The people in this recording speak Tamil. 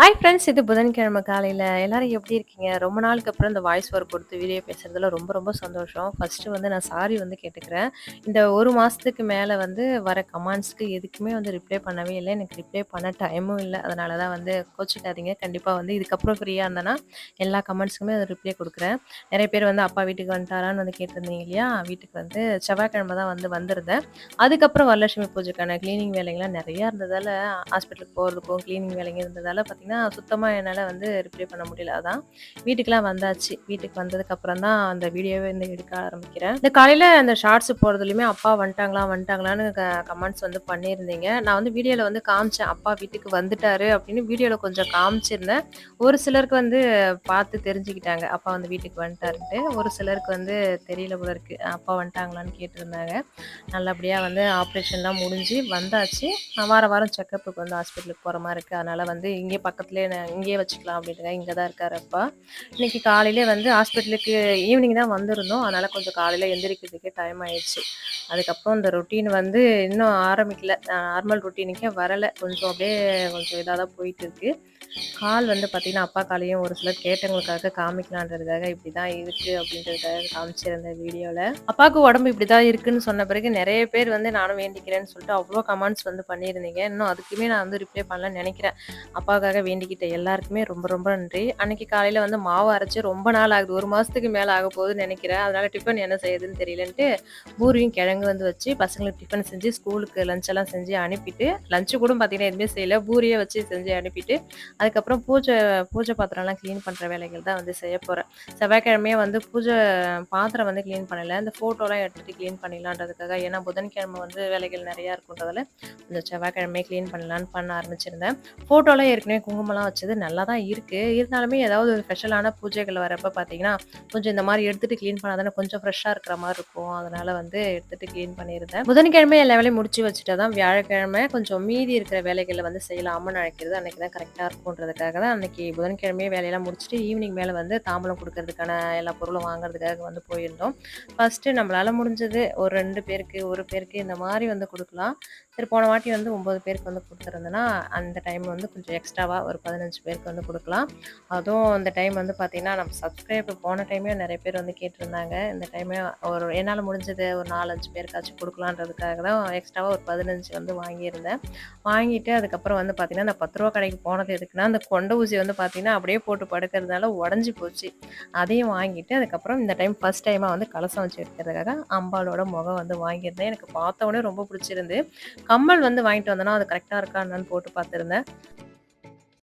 ஹாய் ஃப்ரெண்ட்ஸ் இது புதன்கிழமை காலையில். எல்லாரும் எப்படி இருக்கீங்க? ரொம்ப நாளுக்கு அப்புறம் இந்த வாய்ஸ் ஒர்க் கொடுத்து வீடியோ பேசுறதுல ரொம்ப ரொம்ப சந்தோஷம். ஃபஸ்ட்டு வந்து நான் சாரி வந்து கேட்டுக்கிறேன். இந்த ஒரு மாதத்துக்கு மேலே வந்து வர கமெண்ட்ஸ்க்கு எதுக்குமே வந்து ரிப்ளை பண்ணவே இல்லை. எனக்கு ரிப்ளை பண்ண டைமும் இல்லை. அதனால தான் வந்து கோச்சிக்காதீங்க. கண்டிப்பாக வந்து இதுக்கப்புறம் ஃப்ரீயாக இருந்தேன்னா எல்லா கமெண்ட்ஸுக்குமே அது ரிப்ளை கொடுக்குறேன். நிறைய பேர் வந்து அப்பா வீட்டுக்கு வந்துட்டாரான்னு வந்து கேட்டிருந்தீங்க இல்லையா? வீட்டுக்கு வந்து செவ்வாய்க்கிழமை தான் வந்து வந்திருந்தேன். அதுக்கப்புறம் வரலட்சுமி பூஜைக்கான க்ளீனிங் வேலைகள்லாம் நிறையா இருந்ததால் ஹாஸ்பிட்டலுக்கு போகிறதுக்கும் க்ளீனிங் வேலைங்க இருந்ததால் பார்த்திங்கன்னா பார்த்தீங்கன்னா சுத்தமாக என்னால் வந்து ரிப்ளை பண்ண முடியல. அதான் வீட்டுக்கெலாம் வந்தாச்சு. வீட்டுக்கு வந்ததுக்கப்புறம் தான் அந்த வீடியோவே வந்து எடுக்க ஆரம்பிக்கிறேன். இந்த காலையில் அந்த ஷார்ட்ஸ் போகிறதுலையுமே அப்பா வந்துட்டாங்களா வந்துட்டாங்களான்னு கமெண்ட்ஸ் வந்து பண்ணியிருந்தீங்க. நான் வந்து வீடியோவில் வந்து காமிச்சேன். அப்பா வீட்டுக்கு வந்துட்டாரு அப்படின்னு வீடியோவில் கொஞ்சம் காமிச்சிருந்தேன். ஒரு சிலருக்கு வந்து பார்த்து தெரிஞ்சுக்கிட்டாங்க. அப்பா வந்து வீட்டுக்கு வந்துட்டாருன்ட்டு. ஒரு சிலருக்கு வந்து தெரியல போல இருக்கு. அப்பா வந்துட்டாங்களான்னு கேட்டிருந்தாங்க. நல்லபடியாக வந்து ஆப்ரேஷன்லாம் முடிஞ்சு வந்தாச்சு. வார வாரம் செக்கப்புக்கு வந்து ஹாஸ்பிட்டலுக்கு போகிற மாதிரி இருக்குது அதனால் வந்து இங்கே பக்கம் பக்கத்துலேயே இங்கேயே வச்சுக்கலாம் அப்படின்ட்டு இங்கே தான் இருக்கார் அப்பா. இன்றைக்கி காலையிலே வந்து ஹாஸ்பிட்டலுக்கு ஈவினிங் தான் வந்திருந்தோம். அதனால் கொஞ்சம் காலையில் எந்திரிக்கிறதுக்கே டைம் ஆயிடுச்சு. அதுக்கப்புறம் இந்த ரொட்டீன் வந்து இன்னும் ஆரம்பிக்கல. நார்மல் ரொட்டீனுக்கே வரலை. கொஞ்சம் அப்படியே கொஞ்சம் இதாக தான் போயிட்டு இருக்கு. கால் வந்து பார்த்திங்கன்னா அப்பா காலையும் ஒரு சிலர் கேட்டவங்களுக்காக காமிக்கலான்றதுக்காக இப்படி தான் இருக்குது அப்படின்றதுக்காக காமிச்சிருந்தேன் வீடியோவில் அப்பாவுக்கு உடம்பு இப்படி தான் இருக்குன்னு சொன்ன பிறகு நிறைய பேர் வந்து நானும் வேண்டிக்கிறேன்னு சொல்லிட்டு அவ்வளோ கமெண்ட்ஸ் வந்து பண்ணியிருந்தீங்க. இன்னும் அதுக்குமே நான் வந்து ரிப்ளை பண்ணலன்னு நினைக்கிறேன். அப்பாவுக்காக வேண்டிக்கிட்ட எல்லாருக்குமே ரொம்ப ரொம்ப நன்றி. அன்னைக்கு காலையில் வந்து மாவு அரைச்சி ரொம்ப நாள் ஆகுது. ஒரு மாதத்துக்கு மேலே ஆக போகுதுன்னு நினைக்கிறேன். அதனால் டிஃபன் என்ன செய்யுதுன்னு தெரியலன்ட்டு பூரியும் கிழங்கு வந்து வச்சு பசங்களுக்கு டிஃபன் செஞ்சு ஸ்கூலுக்கு லஞ்ச் எல்லாம் செஞ்சு அனுப்பிட்டு லஞ்சு கூட பார்த்தீங்கன்னா எதுவுமே செய்யலை. பூரியை வச்சு செஞ்சு அனுப்பிட்டு அதுக்கப்புறம் பூஜை பூஜை பாத்திரம்லாம் க்ளீன் பண்ணுற வேலைகள் தான் வந்து செய்ய போகிறேன் செவ்வாய்க்கிழமையே வந்து பூஜை பாத்திரம் வந்து க்ளீன் பண்ணலை. இந்த ஃபோட்டோலாம் எடுத்துகிட்டு க்ளீன் பண்ணிடலான்றதுக்காக ஏன்னா புதன்கிழமை வந்து வேலைகள் நிறையா இருக்குன்றதால இந்த செவ்வாய்க்கிழமையே க்ளீன் பண்ணலான்னு பண்ண ஆரம்பிச்சிருந்தேன். ஃபோட்டோலாம் ஏற்கனவே குங்குமம்லாம் வச்சது நல்லா தான் இருக்குது இருந்தாலுமே ஏதாவது ஒரு ஸ்பெஷலான பூஜைகள் வரப்போ பார்த்தீங்கன்னா கொஞ்சம் இந்த மாதிரி எடுத்துகிட்டு க்ளீன் பண்ணால் தானே கொஞ்சம் ஃப்ரெஷ்ஷாக இருக்கிற மாதிரி இருக்கும். அதனால் வந்து எடுத்துகிட்டு க்ளீன் பண்ணியிருந்தேன். புதன்கிழமை எல்லா வேலையும் முடிச்சு வச்சுட்டா தான் வியாழக்கிழமை கொஞ்சம் மீதி இருக்கிற வேலைகளை வந்து செய்யலாமல் நினைக்கிறது அன்றைக்கி தான் கரெக்டாக இருக்கும்ன்றதுக்காக தான் அன்றைக்கி புதன்கிழமையே வேலையெல்லாம் முடிச்சுட்டு ஈவினிங் மேலே வந்து தாம்பலம் கொடுக்கறதுக்கான எல்லா பொருளும் வாங்குறதுக்காக வந்து போயிருந்தோம். ஃபஸ்ட்டு நம்மளால் முடிஞ்சது ஒரு ரெண்டு பேருக்கு ஒரு பேருக்கு இந்த மாதிரி வந்து கொடுக்கலாம். சரி போன வாட்டி வந்து ஒம்பது பேருக்கு வந்து கொடுத்துருந்தேன்னா அந்த டைம் வந்து கொஞ்சம் எக்ஸ்ட்ராவாக ஒரு பதினஞ்சு பேருக்கு வந்து கொடுக்கலாம். அதுவும் அந்த டைம் வந்து பார்த்திங்கன்னா நம்ம சப்ஸ்கிரைப் போன டைமே நிறைய பேர் வந்து கேட்டிருந்தாங்க. இந்த டைமே ஒரு என்னால் முடிஞ்சது ஒரு நாலஞ்சு பேருக்காச்சும் கொடுக்கலான்றதுக்காக தான் எக்ஸ்ட்ராவாக ஒரு பதினஞ்சு வந்து வாங்கியிருந்தேன். வாங்கிட்டு அதுக்கப்புறம் வந்து பார்த்திங்கன்னா அந்த பத்து ரூபா கடைக்கு போனது எதுக்குன்னா அந்த கொண்ட ஊசி வந்து பார்த்தீங்கன்னா அப்படியே போட்டு படுக்கிறதுனால உடஞ்சி போச்சு. அதையும் வாங்கிட்டு அதுக்கப்புறம் இந்த டைம் ஃபஸ்ட் டைமாக வந்து கலசம் வச்சு எடுக்கிறதுக்காக அம்பாலோட முகம் வந்து வாங்கியிருந்தேன். எனக்கு பார்த்த உடனே ரொம்ப பிடிச்சிருந்து கம்மல் வந்து வாங்கிட்டு வந்தேன்னா அது கரெக்டாக இருக்கான்னு போட்டு பார்த்துருந்தேன்.